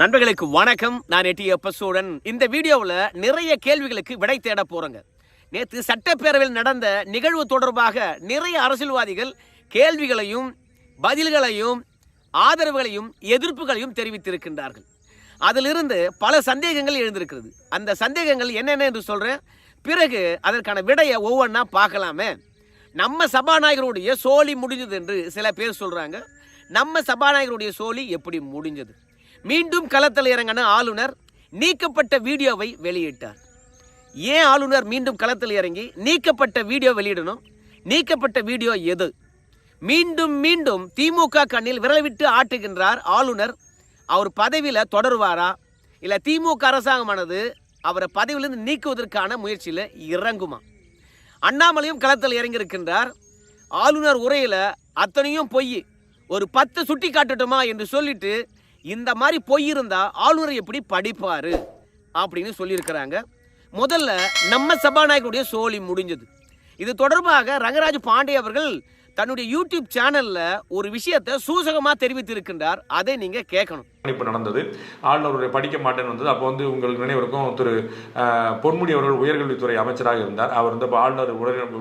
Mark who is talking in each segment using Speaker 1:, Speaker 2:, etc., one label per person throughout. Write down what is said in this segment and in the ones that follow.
Speaker 1: நண்பர்களுக்கு வணக்கம். நான் எட்டி எப்பசூடன் இந்த வீடியோவில் நிறைய கேள்விகளுக்கு விடை தேட போகிறோங்க நேற்று சட்டப்பேரவையில் நடந்த நிகழ்வு தொடர்பாக நிறைய அரசியல்வாதிகள் கேள்விகளையும் பதில்களையும் ஆதரவுகளையும் எதிர்ப்புகளையும் தெரிவித்திருக்கின்றார்கள். அதிலிருந்து பல சந்தேகங்கள் எழுந்திருக்கிறது. அந்த சந்தேகங்கள் என்னென்ன என்று சொல்கிறேன் பிறகு அதற்கான விடையை ஒவ்வொன்றா பார்க்கலாமே. நம்ம சபாநாயகருடைய சோழி முடிஞ்சது என்று சில பேர் சொல்கிறாங்க நம்ம சபாநாயகருடைய சோழி எப்படி முடிஞ்சது? மீண்டும் களத்தில் இறங்கின ஆளுநர் நீக்கப்பட்ட வீடியோவை வெளியிட்டார். ஏன் ஆளுநர் மீண்டும் களத்தில் இறங்கி நீக்கப்பட்ட வீடியோ வெளியிடணும்? நீக்கப்பட்ட வீடியோ எது? மீண்டும் மீண்டும் திமுக கண்ணில் விரல் விட்டு ஆட்டுகின்றார் ஆளுநர். அவர் பதவியில் தொடருவாரா? இல்லை திமுக அரசாங்கமானது அவரை பதவியிலிருந்து நீக்குவதற்கான முயற்சியில் இறங்குமா? அண்ணாமலையும் களத்தில் இறங்கியிருக்கின்றார். ஆளுநர் உரையில் அத்தனையும் பொய். ஒரு பத்து சுட்டி காட்டட்டுமா என்று சொல்லிட்டு இந்த மாதிரி பொய் இருந்தால் ஆளுநர் எப்படி படிப்பாரு? அப்படின்னு சொல்லியிருக்கிறாங்க. முதல்ல நம்ம சபாநாயகருடைய சோழி முடிஞ்சது. இது தொடர்பாக ரங்கராஜ் பாண்டே அவர்கள் தன்னுடைய யூடியூப் சேனல்ல ஒரு விஷயத்தை சூசகமா தெரிவித்திருக்கின்றார். அதை நீங்க கேட்கணும்.
Speaker 2: இப்போ நடந்தது. ஆளுநருடைய படிக்க மாட்டேன்னு வந்தது. அப்போ வந்து உங்களுக்கு நினைவிருக்கும் திரு பொன்முடி அவர்கள் உயர்கல்வித்துறை அமைச்சராக இருந்தார். அவர் வந்து அப்போ ஆளுநர்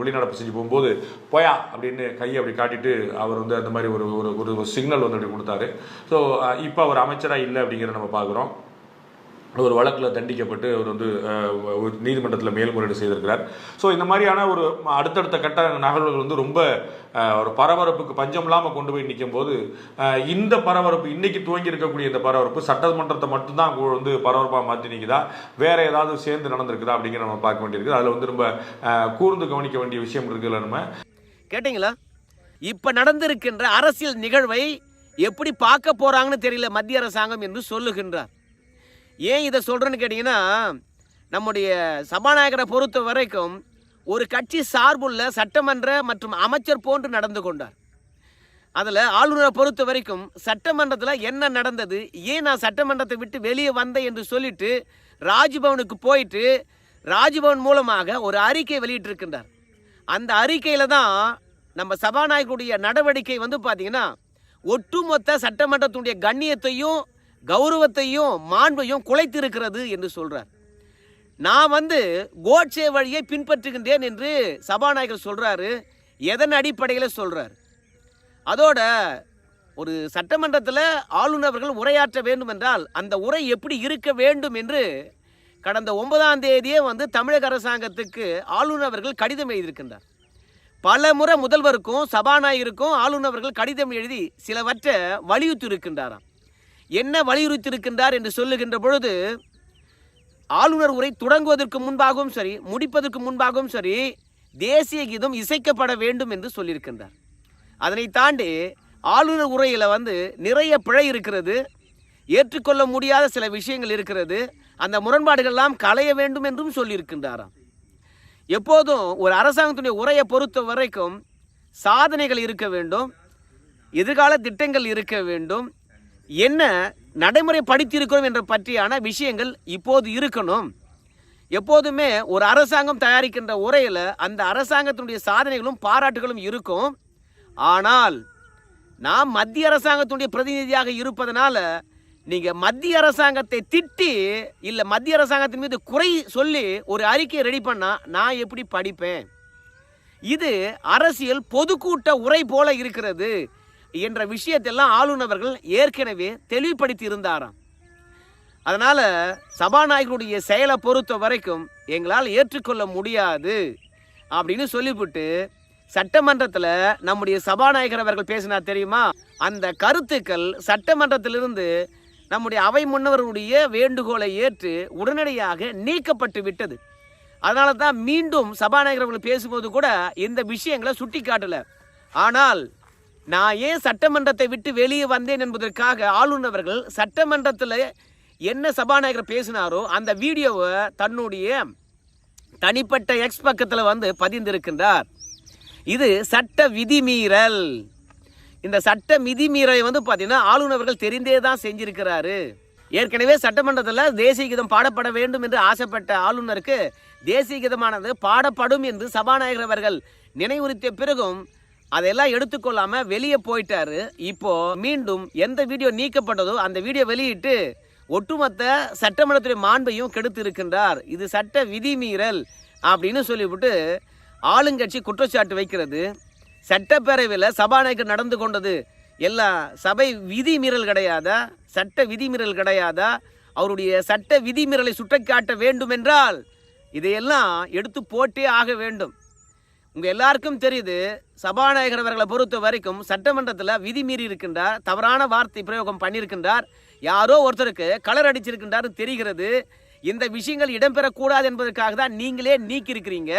Speaker 2: வெளிநடப்பு செஞ்சு போகும்போது போயா அப்படின்னு கையை அப்படி காட்டிட்டு அவர் வந்து அந்த மாதிரி ஒரு ஒரு ஒரு சிக்னல் வந்து அப்படி கொடுத்தாரு. ஸோ இப்போ அவர் அமைச்சராக இல்லை அப்படிங்கிறத நம்ம பார்க்குறோம். ஒரு வழக்கில் தண்டிக்கப்பட்டு அவர் வந்து ஒரு நீதிமன்றத்தில் மேல்முறையீடு செய்திருக்கிறார். ஸோ இந்த மாதிரியான ஒரு அடுத்தடுத்த கட்ட நகர்வுகள் வந்து ரொம்ப ஒரு பரபரப்புக்கு பஞ்சம் இல்லாமல் கொண்டு போய் நிற்கும் போது இந்த பரபரப்பு இன்னைக்கு துவங்கி இருக்கக்கூடிய இந்த பரபரப்பு சட்டமன்றத்தை மட்டும்தான் வந்து பரபரப்பாக மாற்றி நிற்குதா வேற ஏதாவது சேர்ந்து நடந்திருக்குதா அப்படிங்கிற நம்ம பார்க்க வேண்டியிருக்கு. அதில் வந்து ரொம்ப கூர்ந்து கவனிக்க வேண்டிய விஷயம் இருக்குல்ல நம்ம.
Speaker 1: கேட்டிங்களா? இப்போ நடந்திருக்கின்ற அரசியல் நிகழ்வை எப்படி பார்க்க போறாங்கன்னு தெரியல மத்திய அரசாங்கம் என்று சொல்லுகின்றார். ஏன் இதை சொல்கிறேன்னு கேட்டிங்கன்னா நம்முடைய சபாநாயகரை பொறுத்த வரைக்கும் ஒரு கட்சி சார்புள்ள சட்டமன்ற மற்றும் அமைச்சர் போன்று நடந்து கொண்டார். அதில் ஆளுநரை பொறுத்த வரைக்கும் சட்டமன்றத்தில் என்ன நடந்தது ஏன் நான் சட்டமன்றத்தை விட்டு வெளியே வந்தேன் என்று சொல்லிட்டு ராஜ்பவனுக்கு போயிட்டு ராஜ்பவன் மூலமாக ஒரு அறிக்கை வெளியிட்டிருக்கின்றார். அந்த அறிக்கையில் தான் நம்ம சபாநாயகருடைய நடவடிக்கை வந்து பார்த்திங்கன்னா ஒட்டுமொத்த சட்டமன்றத்துடைய கண்ணியத்தையும் கௌரவத்தையும் மாண்பையும் குலைத்திருக்கிறது என்று சொல்கிறார் நான் வந்து கோட்சே வழியை பின்பற்றுகின்றேன் என்று சபாநாயகர் சொல்கிறாரு எதன் அடிப்படையில் சொல்கிறார் அதோட ஒரு சட்டமன்றத்தில் ஆளுநர்கள் உரையாற்ற வேண்டும் என்றால் அந்த உரை எப்படி இருக்க வேண்டும் என்று கடந்த ஒன்பதாம் தேதியே வந்து தமிழக அரசாங்கத்துக்கு ஆளுநர் அவர்கள் கடிதம் எழுதியிருக்கின்றார். பல முறை முதல்வருக்கும் சபாநாயகருக்கும் ஆளுநர் அவர்கள் கடிதம் எழுதி சிலவற்றை வலியுறுத்தி இருக்கின்றாராம் என்ன வலியுறுத்தி இருக்கின்றார் என்று சொல்லுகின்ற பொழுது ஆளுநர் உரை தொடங்குவதற்கு முன்பாகவும் சரி முடிப்பதற்கு முன்பாகவும் சரி தேசிய கீதம் இசைக்கப்பட வேண்டும் என்று சொல்லியிருக்கின்றார். அதனை தாண்டி ஆளுநர் உரையில் வந்து நிறைய பிழை இருக்கிறது ஏற்றுக்கொள்ள முடியாத சில விஷயங்கள் இருக்கிறது அந்த முரண்பாடுகள்லாம் களைய வேண்டும் என்றும் சொல்லியிருக்கின்றாராம். எப்போதும் ஒரு அரசாங்கத்துடைய உரையை பொறுத்த வரைக்கும் சாதனைகள் இருக்க வேண்டும் எதிர்கால திட்டங்கள் இருக்க வேண்டும் என்ன நடைமுறை படித்திருக்கிறோம் என்ற பற்றியான விஷயங்கள் இப்போது இருக்கணும். எப்போதுமே ஒரு அரசாங்கம் தயாரிக்கின்ற உரையில் அந்த அரசாங்கத்தினுடைய சாதனைகளும் பாராட்டுகளும் இருக்கும். ஆனால் நாம் மத்திய அரசாங்கத்தினுடைய பிரதிநிதியாக இருப்பதனால நீங்கள் மத்திய அரசாங்கத்தை திட்டி இல்லை மத்திய அரசாங்கத்தின் மீது குறை சொல்லி ஒரு அறிக்கையை ரெடி பண்ணால் நான் எப்படி படிப்பேன்? இது அரசியல் பொதுக்கூட்ட உரை போல இருக்கிறது. என்ற விஷயத்தெல்லாம் ஆளுநர்கள் ஏற்கனவே தெளிவுபடுத்தி இருந்தாராம் அதனால் சபாநாயகருடைய செயலை பொறுத்த வரைக்கும் எங்களால் ஏற்றுக்கொள்ள முடியாது அப்படின்னு சொல்லிவிட்டு சட்டமன்றத்தில் நம்முடைய சபாநாயகர் அவர்கள் பேசினார் தெரியுமா? அந்த கருத்துக்கள் சட்டமன்றத்திலிருந்து நம்முடைய அவை முன்னவர்களுடைய வேண்டுகோளை ஏற்று உடனடியாக நீக்கப்பட்டு விட்டது. அதனால தான் மீண்டும் சபாநாயகர் அவர்கள் பேசும்போது கூட இந்த விஷயங்களை சுட்டி காட்டலை ஆனால் நான் ஏன் சட்டமன்றத்தை விட்டு வெளியே வந்தேன் என்பதற்காக ஆளுநர் அவர்கள் சட்டமன்றத்தில் என்ன சபாநாயகர் பேசினாரோ அந்த வீடியோவை தன்னுடைய தனிப்பட்ட எக்ஸ் பக்கத்தில் வந்து பதிந்திருக்கின்றார். இது சட்ட விதிமீறல். இந்த சட்ட விதிமீறலை வந்து பார்த்தீங்கன்னா ஆளுநர்கள் தெரிந்தே தான் செஞ்சிருக்கிறாரு. ஏற்கனவே சட்டமன்றத்தில் தேசிய கீதம் பாடப்பட வேண்டும் என்று ஆசைப்பட்ட ஆளுநருக்கு தேசிய கீதமானது பாடப்படும் என்று சபாநாயகர் அவர்கள் நினைவுறுத்திய பிறகும் அதெல்லாம் எடுத்துக்கொள்ளாம வெளியே போயிட்டாரு. இப்போ மீண்டும் எந்த வீடியோ நீக்கப்பட்டதோ அந்த வீடியோ வெளியிட்டு ஒட்டுமொத்த சட்டமன்றத்துடைய மாண்பையும் கெடுத்து இருக்கின்றார் இது சட்ட விதிமீறல் அப்படின்னு சொல்லிவிட்டு ஆளுங்கட்சி குற்றச்சாட்டு வைக்கிறது. சட்டப்பேரவையில் சபாநாயகர் நடந்து கொண்டது எல்லாம் சபை விதிமீறல் கிடையாதா? சட்ட விதிமீறல் கிடையாதா? அவருடைய சட்ட விதிமீறலை சுட்டக்காட்ட வேண்டும் என்றால் இதையெல்லாம் எடுத்து போட்டே ஆக வேண்டும். உங்கள் எல்லாருக்கும் தெரியுது சபாநாயகர் அவர்களை பொறுத்த வரைக்கும் சட்டமன்றத்தில் விதி மீறி இருக்கின்றார் தவறான வார்த்தை பிரயோகம் பண்ணியிருக்கின்றார். யாரோ ஒருத்தருக்கு கலர் அடிச்சிருக்கின்றார் தெரிகிறது. இந்த விஷயங்கள் இடம்பெறக்கூடாது என்பதற்காக தான் நீங்களே நீக்கியிருக்கிறீங்க.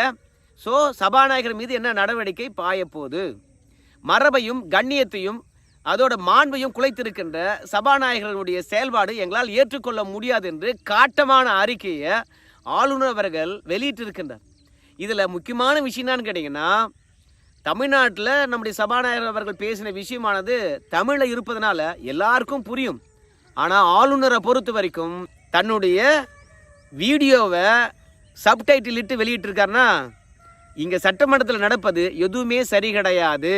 Speaker 1: ஸோ சபாநாயகர் மீது என்ன நடவடிக்கை பாயப்போகுது? மரபையும் கண்ணியத்தையும் அதோட மாண்பையும் குலைத்திருக்கின்ற சபாநாயகர்களுடைய செயல்பாடு எங்களால் ஏற்றுக்கொள்ள முடியாது என்று காட்டமான அறிக்கையை ஆளுநர் அவர்கள் வெளியிட்டிருக்கின்றார். இதில் முக்கியமான விஷயம் என்னன்னு கேட்டிங்கன்னா தமிழ்நாட்டில் நம்முடைய சபாநாயகர் அவர்கள் பேசின விஷயமானது தமிழில் இருப்பதனால எல்லாருக்கும் புரியும். ஆனால் ஆளுநரை பொறுத்த வரைக்கும் தன்னுடைய வீடியோவை சப்டைட்டில் இட்டு வெளியிட்டிருக்காருன்னா இங்கே சட்டமன்றத்தில் நடப்பது எதுவுமே சரி கிடையாது.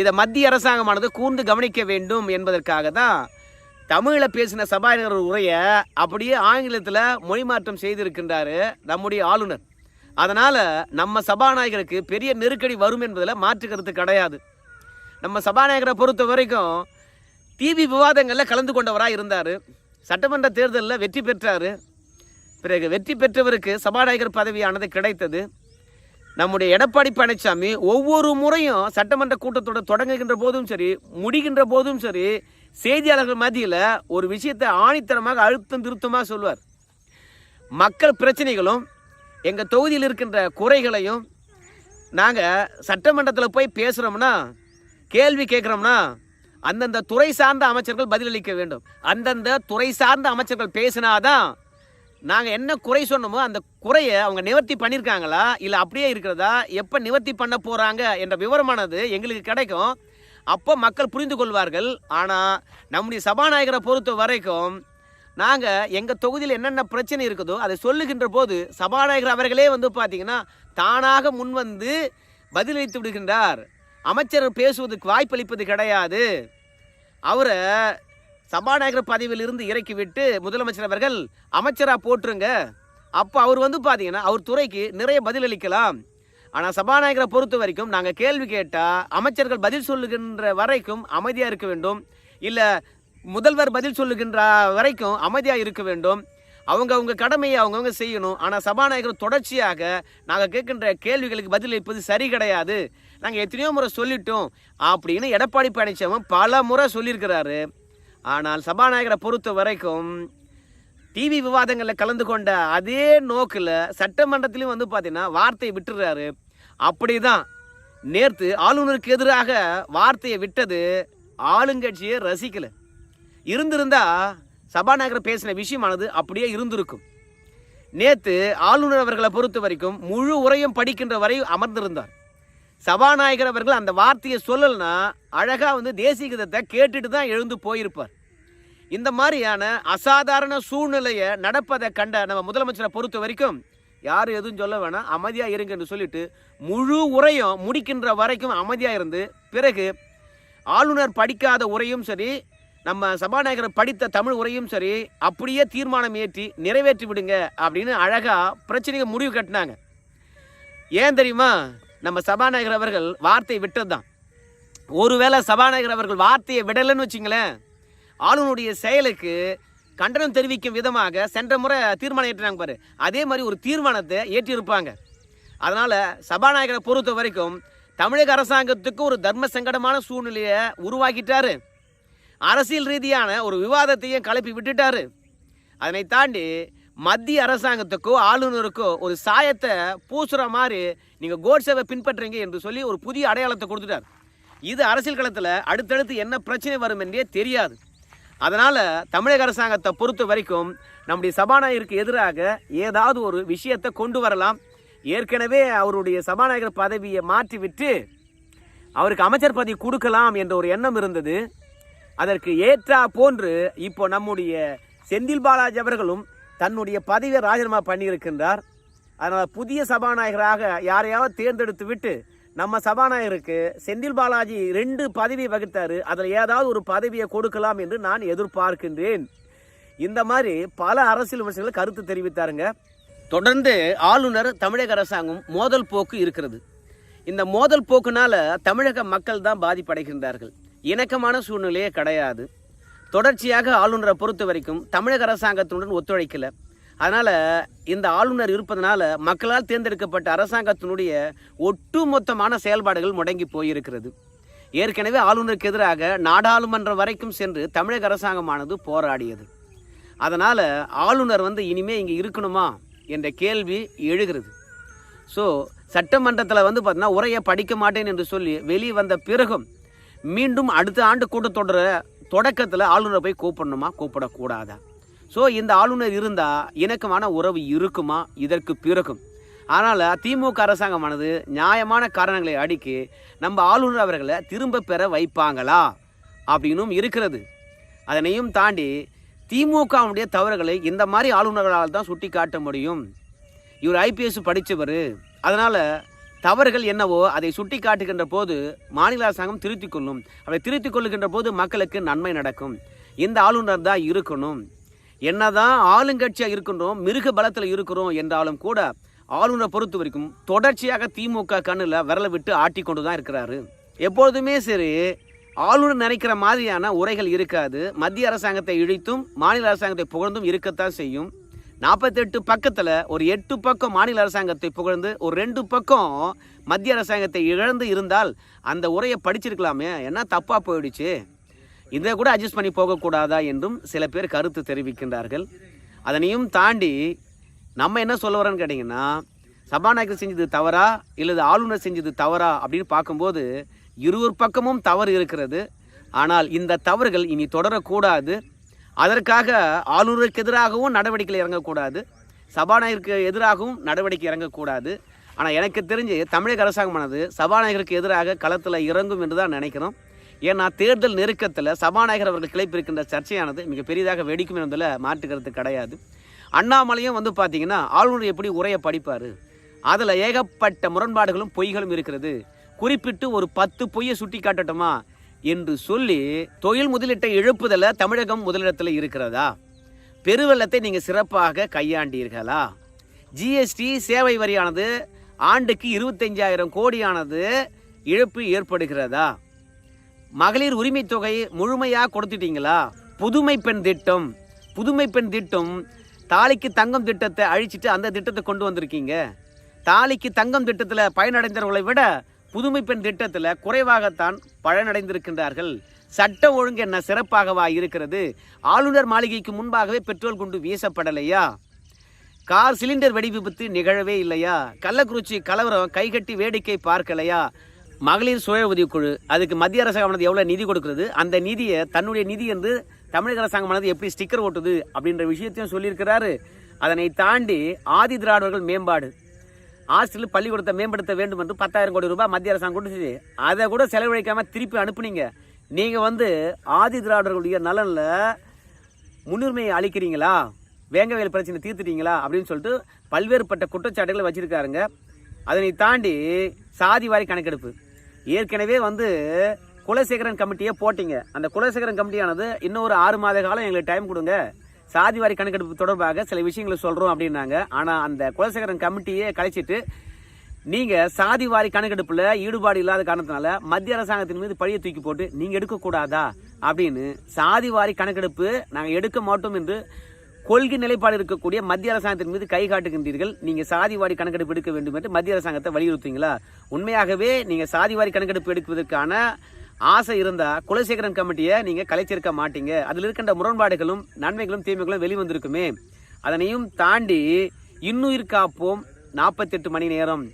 Speaker 1: இதை மத்திய அரசாங்கமானது கூர்ந்து கவனிக்க வேண்டும் என்பதற்காக தான் தமிழில் பேசின சபாநாயகர் உரையை அப்படியே ஆங்கிலத்தில் மொழிமாற்றம் செய்திருக்கின்றாரு நம்முடைய ஆளுநர். அதனால் நம்ம சபாநாயகருக்கு பெரிய நெருக்கடி வரும் என்பதில் மாற்று கருத்து கிடையாது. நம்ம சபாநாயகரை பொறுத்த வரைக்கும் டிவி விவாதங்களில் கலந்து கொண்டவராக இருந்தார். சட்டமன்ற தேர்தலில் வெற்றி பெற்றார். பிறகு வெற்றி பெற்றவருக்கு சபாநாயகர் பதவியானது கிடைத்தது. நம்முடைய எடப்பாடி பழனிசாமி ஒவ்வொரு முறையும் சட்டமன்ற கூட்டத்தோட தொடங்குகின்ற போதும் சரி முடிகின்ற போதும் சரி செய்தியாளர்கள் மத்தியில் ஒரு விஷயத்தை ஆணித்தரமாக அழுத்தம் திருத்தமாக சொல்வார். மக்கள் பிரச்சனைகளும் எங்கள் தொகுதியில் இருக்கின்ற குறைகளையும் நாங்கள் சட்டமன்றத்தில் போய் பேசுகிறோம்னா கேள்வி கேட்குறோம்னா அந்தந்த துறை சார்ந்த அமைச்சர்கள் பதிலளிக்க வேண்டும். அந்தந்த துறை சார்ந்த அமைச்சர்கள் பேசினாதான் நாங்கள் என்ன குறை சொன்னோமோ அந்த குறையை அவங்க நிவர்த்தி பண்ணியிருக்காங்களா இல்லை அப்படியே இருக்கிறதா எப்போ நிவர்த்தி பண்ண போகிறாங்க என்ற விவரமானது எங்களுக்கு கிடைக்கும். அப்போ மக்கள் புரிந்து கொள்வார்கள். ஆனால் நம்முடைய சபாநாயகரை பொறுத்த வரைக்கும் நாங்கள் எங்கள் தொகுதியில் என்னென்ன பிரச்சனை இருக்குதோ அதை சொல்லுகின்ற போது சபாநாயகர் அவர்களே வந்து பார்த்தீங்கன்னா தானாக முன்வந்து பதிலளித்து விடுகின்றார். அமைச்சர் பேசுவதற்கு வாய்ப்பளிப்பது கிடையாது. அவரை சபாநாயகர் பதவியிலிருந்து இறக்கிவிட்டு முதலமைச்சர் அவர்கள் அமைச்சராக போட்டுருங்க அப்போ அவர் வந்து பார்த்தீங்கன்னா அவர் துறைக்கு நிறைய பதிலளிக்கலாம். ஆனால் சபாநாயகரை பொறுத்த வரைக்கும் நாங்கள் கேள்வி கேட்டால் அமைச்சர்கள் பதில் சொல்லுகின்ற வரைக்கும் அமைதியாக இருக்க வேண்டும். இல்லை முதல்வர் பதில் சொல்லுகின்ற வரைக்கும் அமைதியாக இருக்க வேண்டும். அவங்க அவங்க கடமையை அவங்கவுங்க செய்யணும். ஆனால் சபாநாயகர் தொடர்ச்சியாக நாங்கள் கேட்கின்ற கேள்விகளுக்கு பதில் இப்போது சரி கிடையாது. நாங்கள் எத்தனையோ முறை சொல்லிட்டோம். அப்படின்னு எடப்பாடி பழனிசாமி பல முறை சொல்லியிருக்கிறாரு. ஆனால் சபாநாயகரை பொறுத்த வரைக்கும் டிவி விவாதங்களில் கலந்து கொண்ட அதே நோக்கில் சட்டமன்றத்திலையும் வந்து பார்த்தீங்கன்னா வார்த்தையை விட்டுறாரு. அப்படிதான். நேற்று ஆளுநருக்கு எதிராக வார்த்தையை விட்டது ஆளுங்கட்சியை ரசிக்கலை. இருந்திருந்தா சபாநாயகர் பேசின விஷயமானது அப்படியே இருந்திருக்கும். நேற்று ஆளுநர் அவர்களை பொறுத்த வரைக்கும் முழு உரையும் படிக்கின்ற வரை அமர்ந்திருந்தார். சபாநாயகர் அவர்கள் அந்த வார்த்தையை சொல்லலைன்னா அழகாக வந்து தேசிய கீதத்தை கேட்டுட்டு தான் எழுந்து போயிருப்பார். இந்த மாதிரியான அசாதாரண சூழ்நிலையை நடப்பதை கண்ட நம்ம முதலமைச்சரை பொறுத்த வரைக்கும் யாரும் எதுவும் சொல்ல வேணாம் அமைதியாக இருங்கன்னு சொல்லிட்டு முழு உரையும் முடிக்கின்ற வரைக்கும் அமைதியாக இருந்து பிறகு ஆளுநர் படிக்காத உரையும் சரி நம்ம சபாநாயகர் படித்த தமிழ் உரையும் சரி அப்படியே தீர்மானம் ஏற்றி நிறைவேற்றி விடுங்க அப்படின்னு அழகாக பிரச்சனைக்கு முடிவு கட்டினாங்க. ஏன் தெரியுமா? நம்ம சபாநாயகர் அவர்கள் வார்த்தையை விட்டது தான் ஒருவேளை சபாநாயகர் அவர்கள் வார்த்தையை விடலைன்னு வச்சிங்களேன் ஆளுநருடைய செயலுக்கு கண்டனம் தெரிவிக்கும் விதமாக சென்ற முறை தீர்மானம் ஏற்றினாங்க பாரு. அதே மாதிரி ஒரு தீர்மானத்தை ஏற்றியிருப்பாங்க அதனால் சபாநாயகரை பொறுத்த வரைக்கும் தமிழக அரசாங்கத்துக்கு ஒரு தர்ம சங்கடமான சூழ்நிலையை உருவாக்கிட்டாரு. அரசியல் ரீதியான ஒரு விவாதத்தையும் கலப்பி விட்டுட்டாரு. அதனை தாண்டி மத்திய அரசாங்கத்துக்கோ ஆளுநருக்கோ ஒரு சாயத்தை பூசுகிற மாதிரி நீங்கள் கோட்ஸேவை பின்பற்றுறீங்க என்று சொல்லி ஒரு புதிய அடையாளத்தை கொடுத்துட்டார். இது அரசியல் களத்தில் அடுத்தடுத்து என்ன பிரச்சனை வரும் என்றே தெரியாது. அதனால் தமிழக அரசாங்கத்தை பொறுத்த வரைக்கும் நம்முடைய சபாநாயகருக்கு எதிராக ஏதாவது ஒரு விஷயத்தை கொண்டு வரலாம். ஏற்கனவே அவருடைய சபாநாயகர் பதவியை மாற்றிவிட்டு அவருக்கு அமைச்சர் பதவி கொடுக்கலாம் என்ற ஒரு எண்ணம் இருந்தது. அதற்கு ஏற்றா போன்று இப்போ நம்முடைய செந்தில் பாலாஜி அவர்களும் தன்னுடைய பதவியை ராஜினாமா பண்ணியிருக்கின்றார். அதனால் புதிய சபாநாயகராக யாரையாவது தேர்ந்தெடுத்து விட்டு நம்ம சபாநாயகருக்கு செந்தில் பாலாஜி ரெண்டு பதவி வகித்தார். அதில் ஏதாவது ஒரு பதவியை கொடுக்கலாம் என்று நான் எதிர்பார்க்கின்றேன். இந்த மாதிரி பல அரசியல் விமர்சனங்கள் கருத்து தெரிவித்தாருங்க. தொடர்ந்து ஆளுநர் தமிழக அரசாங்கம் மோதல் போக்கு இருக்கிறது. இந்த மோதல் போக்குனால தமிழக மக்கள் தான் பாதிப்படைகின்றார்கள். இணக்கமான சூழ்நிலையே கிடையாது. தொடர்ச்சியாக ஆளுநரை பொறுத்த வரைக்கும் தமிழக அரசாங்கத்தினுடன் ஒத்துழைக்கல. அதனால் இந்த ஆளுநர் இருப்பதனால மக்களால் தேர்ந்தெடுக்கப்பட்ட அரசாங்கத்தினுடைய ஒட்டுமொத்தமான செயல்பாடுகள் முடங்கி போயிருக்கிறது. ஏற்கனவே ஆளுநருக்கு எதிராக நாடாளுமன்றம் வரைக்கும் சென்று தமிழக அரசாங்கமானது போராடியது. அதனால் ஆளுநர் வந்து இனிமே இங்கே இருக்கணுமா என்ற கேள்வி எழுகிறது. ஸோ சட்டமன்றத்தில் வந்து பார்த்தீங்கன்னா உரையை படிக்க மாட்டேன் என்று சொல்லி வெளியே வந்த பிறகும் மீண்டும் அடுத்த ஆண்டு கூட்டத்தொடர தொடக்கத்தில் ஆளுநரை போய் கூப்பிடணுமா? கூப்பிடக்கூடாதா? ஸோ இந்த ஆளுநர் இருந்தால் இணக்கமான உறவு இருக்குமா? இதற்கு பிறகும். ஆனால் திமுக அரசாங்கமானது நியாயமான காரணங்களை அடுக்கி நம்ம ஆளுநர் அவர்களை திரும்ப பெற வைப்பாங்களா? அப்படின்னும் இருக்கிறது. அதனையும் தாண்டி திமுகவுடைய தவறுகளை இந்த மாதிரி ஆளுநர்களால் தான் சுட்டி காட்ட முடியும். இவர் ஐபிஎஸ் படித்தவர் அதனால் தவறுகள் என்னவோ அதை சுட்டி காட்டுகின்ற போது மாநில அரசாங்கம் திருத்திக் கொள்ளும் அதை திருத்திக் கொள்ளுகின்ற போது மக்களுக்கு நன்மை நடக்கும். இந்த ஆளுநர் தான் இருக்கணும். என்னதான் ஆளுங்கட்சியாக இருக்கின்றோம் மிருக பலத்தில் இருக்கிறோம் என்றாலும் கூட ஆளுநரை பொறுத்த வரைக்கும் தொடர்ச்சியாக திமுக கண்ணில் விரல விட்டு ஆட்டி கொண்டு தான் இருக்கிறாரு. எப்பொழுதுமே சரி ஆளுநர் நினைக்கிற மாதிரியான உரைகள் இருக்காது. மத்திய அரசாங்கத்தை இழித்தும் மாநில அரசாங்கத்தை புகழ்ந்தும் இருக்கத்தான் செய்யும். நாற்பத்தெட்டு பக்கத்தில் ஒரு எட்டு பக்கம் மாநில அரசாங்கத்தை புகழ்ந்து ஒரு ரெண்டு பக்கம் மத்திய அரசாங்கத்தை இழந்து இருந்தால் அந்த உரையை படிச்சிருக்கலாமே. என்ன தப்பாக போயிடுச்சு? இதை கூட அட்ஜஸ்ட் பண்ணி போகக்கூடாதா என்றும் சில பேர் கருத்து தெரிவிக்கின்றார்கள். அதனையும் தாண்டி நம்ம என்ன சொல்ல வரோன்னு கேட்டிங்கன்னா சபாநாயகர் செஞ்சது தவறா இல்லது ஆளுநர் செஞ்சது தவறா அப்படின்னு பார்க்கும்போது இருவர் பக்கமும் தவறு இருக்கிறது. ஆனால் இந்த தவறுகள் இனி தொடரக்கூடாது. அதற்காக ஆளுநருக்கு எதிராகவும் நடவடிக்கையில் இறங்கக்கூடாது சபாநாயகருக்கு எதிராகவும் நடவடிக்கை இறங்கக்கூடாது. ஆனால் எனக்கு தெரிஞ்சு தமிழக அரசாங்கமானது சபாநாயகருக்கு எதிராக களத்தில் இறங்கும் என்று தான் நினைக்கிறோம். ஏன்னா தேர்தல் நெருக்கத்தில் சபாநாயகர் அவர்கள் கிளைப்பிருக்கின்ற சர்ச்சையானது மிக பெரிதாக வெடிக்கும் என்பதில் மாற்றுக்கிறது கிடையாது. அண்ணாமலையும் வந்து பார்த்தீங்கன்னா ஆளுநர் எப்படி உரையை படிப்பார்? அதில் ஏகப்பட்ட முரண்பாடுகளும் பொய்களும் இருக்கிறது. குறிப்பிட்டு ஒரு பத்து பொய்யை சுட்டி காட்டட்டுமா என்று சொல்லி தொழில் முதலீட்டை இழப்புதல தமிழகம் முதலிடத்தில் இருக்கிறதா? பெருவெள்ளத்தை நீங்கள் சிறப்பாக கையாண்டீர்களா? ஜிஎஸ்டி சேவை வரியானது ஆண்டுக்கு இருபத்தஞ்சாயிரம் கோடியானது இழப்பு ஏற்படுகிறதா? மகளிர் உரிமை தொகை முழுமையாக கொடுத்துட்டீங்களா? புதுமை பெண் திட்டம். புதுமை பெண் திட்டம். தாலிக்கு தங்கம் திட்டத்தை அழிச்சிட்டு அந்த திட்டத்தை கொண்டு வந்திருக்கீங்க. தாலிக்கு தங்கம் திட்டத்தில் பயனடைந்தவர்களை விட புதுமை பெண் திட்டத்தில் குறைவாகத்தான் பலனடைந்திருக்கின்றார்கள். சட்ட ஒழுங்கு என்ன சிறப்பாகவா இருக்கிறது? ஆளுநர் மாளிகைக்கு முன்பாகவே பெட்ரோல் குண்டு வீசப்படலையா? கார் சிலிண்டர் வெடி விபத்து நிகழவே இல்லையா? கள்ளக்குறிச்சி கலவரம் கைகட்டி வேடிக்கை பார்க்கலையா? மகளிர் சுய உதவிக்குழு அதுக்கு மத்திய அரசாங்கமானது எவ்வளோ நிதி கொடுக்குறது? அந்த நிதியை தன்னுடைய நிதி என்று தமிழக அரசாங்கமானது எப்படி ஸ்டிக்கர் ஓட்டுது? அப்படின்ற விஷயத்தையும் சொல்லியிருக்கிறாரு. அதனை தாண்டி ஆதி திராவிடர்கள் மேம்பாடு ஹாஸ்டல் பள்ளிக்கூடத்தை மேம்படுத்த வேண்டும் என்று பத்தாயிரம் கோடி ரூபாய் மத்திய அரசாங்கம் கொடுத்துச்சு அதை கூட செலவழிக்காமல் திருப்பி அனுப்புனீங்க. நீங்கள் வந்து ஆதி திராவிடர்களுடைய நலனில் முன்னுரிமையை அளிக்கிறீங்களா? வேங்கவேல் பிரச்சனை தீர்த்துட்டீங்களா? அப்படின்னு சொல்லிட்டு பல்வேறுபட்ட குற்றச்சாட்டுகளை வச்சுருக்காருங்க. அதனை தாண்டி சாதி வாரி கணக்கெடுப்பு. ஏற்கனவே வந்து குலசேகரன் கமிட்டியை போட்டிங்க. அந்த குலசேகரன் கமிட்டியானது இன்னும் ஒரு ஆறு மாத காலம் எங்களுக்கு டைம் கொடுங்க. சாதி வாரி கணக்கெடுப்பு தொடர்பாக சில விஷயங்களை சொல்கிறோம் அப்படின்னாங்க. ஆனால் அந்த குலசேகரன் கமிட்டியே கலைச்சிட்டு நீங்கள் சாதி வாரி கணக்கெடுப்பில் ஈடுபாடு இல்லாத காரணத்தினால மத்திய அரசாங்கத்தின் மீது பழியை தூக்கி போட்டு நீங்கள் எடுக்கக்கூடாதா அப்படின்னு சாதி வாரி கணக்கெடுப்பு நாங்கள் எடுக்க மாட்டோம் என்று கொள்கை நிலைப்பாடு இருக்கக்கூடிய மத்திய அரசாங்கத்தின் மீது கை காட்டுகின்றீர்கள். நீங்கள் சாதி வாரி கணக்கெடுப்பு எடுக்க வேண்டும் என்று மத்திய அரசாங்கத்தை வலியுறுத்துவீங்களா? உண்மையாகவே நீங்கள் சாதி வாரி கணக்கெடுப்பு எடுப்பதற்கான ஆசை இருந்தால் குலசேகரன் கமிட்டியை நீங்கள் கலைச்சிருக்க மாட்டீங்க. அதில் இருக்கின்ற முரண்பாடுகளும் நன்மைகளும் தீமைகளும் வெளிவந்திருக்குமே. அதனையும் தாண்டி இன்னுயிர் காப்போம் நாற்பத்தெட்டு மணி நேரம்.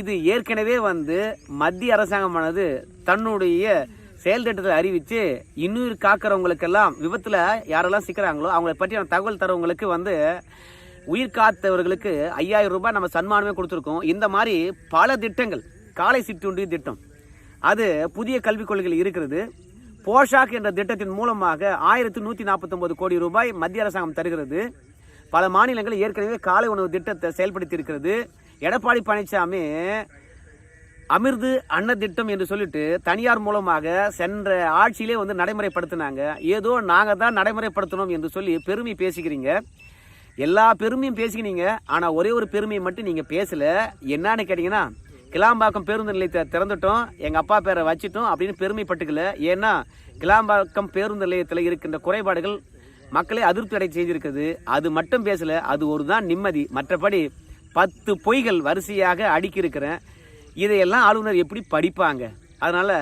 Speaker 1: இது ஏற்கனவே வந்து மத்திய அரசாங்கமானது தன்னுடைய செயல் திட்டத்தை அறிவித்து இன்னுயிர் காக்கிறவங்களுக்கெல்லாம் விபத்தில் யாரெல்லாம் சிக்கிறாங்களோ அவங்களை பற்றியான தகவல் தரவங்களுக்கு வந்து உயிர் காத்தவர்களுக்கு ஐயாயிரம் ரூபாய் நம்ம சன்மானமே கொடுத்துருக்கோம். இந்த மாதிரி பல திட்டங்கள் காலை சிற்றுண்டி திட்டம். அது புதிய கல்விக் கொள்கையில் இருக்கிறது. போஷாக் என்ற திட்டத்தின் மூலமாக ஆயிரத்தி நூற்றி நாற்பத்தொம்பது கோடி ரூபாய் மத்திய அரசாங்கம் தருகிறது. பல மாநிலங்கள் ஏற்கனவே காலை உணவு திட்டத்தை செயல்படுத்தி இருக்கிறது எடப்பாடி பழனிசாமி அமிர்து அன்ன திட்டம் என்று சொல்லிட்டு தனியார் மூலமாக சென்ற ஆட்சியிலே வந்து நடைமுறைப்படுத்தினாங்க. ஏதோ நாங்கள் தான் நடைமுறைப்படுத்தணும் என்று சொல்லி பெருமை பேசிக்கிறீங்க. எல்லா பெருமையும் பேசிக்கினீங்க ஆனால் ஒரே ஒரு பெருமையை மட்டும் நீங்கள் பேசலை. என்னான்னு கேட்டிங்கன்னா கிளாம்பாக்கம் பேருந்து நிலையத்தை திறந்துட்டோம். எங்கள் அப்பா பேரை வச்சிட்டோம் அப்படின்னு பெருமைப்பட்டுக்கல. ஏன்னா கிளாம்பாக்கம் பேருந்து நிலையத்தில் இருக்கின்ற குறைபாடுகள் மக்களை அதிருப்தி அடை செய்திருக்குது. அது மட்டும் பேசலை அது ஒரு தான் நிம்மதி. மற்றபடி பத்து பொய்கள் வரிசையாக அடுக்கியிருக்கிறேன். இதையெல்லாம் ஆளுநர் எப்படி படிப்பாங்க? அதனால்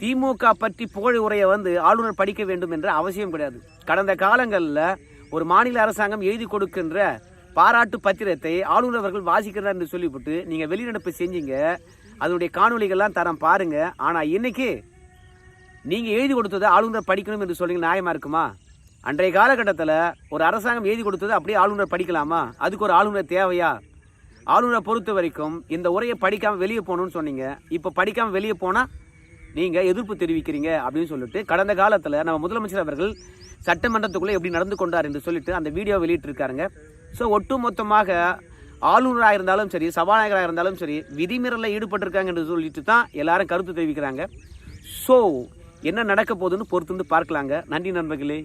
Speaker 1: திமுக பற்றி புகழ் உரையை வந்து ஆளுநர் படிக்க வேண்டும் என்ற அவசியம் கிடையாது. கடந்த காலங்களில் ஒரு மாநில அரசாங்கம் எழுதி கொடுக்கின்ற பாராட்டு பத்திரத்தை ஆளுநர் அவர்கள் வாசிக்கிறார் என்று சொல்லிவிட்டு நீங்கள் வெளிநடப்பு செஞ்சீங்க. அதனுடைய காணொளிகள்லாம் தரம் பாருங்க. ஆனால் இன்னைக்கு நீங்கள் எழுதி கொடுத்ததை ஆளுநர் படிக்கணும் என்று சொல்றீங்க நியாயமாக இருக்குமா? அன்றைய காலகட்டத்தில் ஒரு அரசாங்கம் எழுதி கொடுத்தது அப்படியே ஆளுநர் படிக்கலாமா? அதுக்கு ஒரு ஆளுநர் தேவையா? ஆளுநரை பொறுத்த வரைக்கும் இந்த உரையை படிக்காமல் வெளியே போகணும்னு சொன்னீங்க. இப்போ படிக்காமல் வெளியே போனால் நீங்கள் எதிர்ப்பு தெரிவிக்கிறீங்க அப்படின்னு சொல்லிட்டு கடந்த காலத்தில் நம்ம முதலமைச்சர் அவர்கள் சட்டமன்றத்துக்குள்ளே எப்படி நடந்து கொண்டார் என்று சொல்லிட்டு அந்த வீடியோ வெளியிட்டிருக்காருங்க. ஸோ ஒட்டுமொத்தமாக ஆளுநராக இருந்தாலும் சரி சபாநாயகராக இருந்தாலும் சரி விதிமீறலில் ஈடுபட்டிருக்காங்க என்று சொல்லிட்டு தான் எல்லாரும் கருத்து தெரிவிக்கிறாங்க. ஸோ என்ன நடக்க போகுதுன்னு பொறுத்து வந்து பார்க்கலாங்க. நன்றி நண்பர்களே.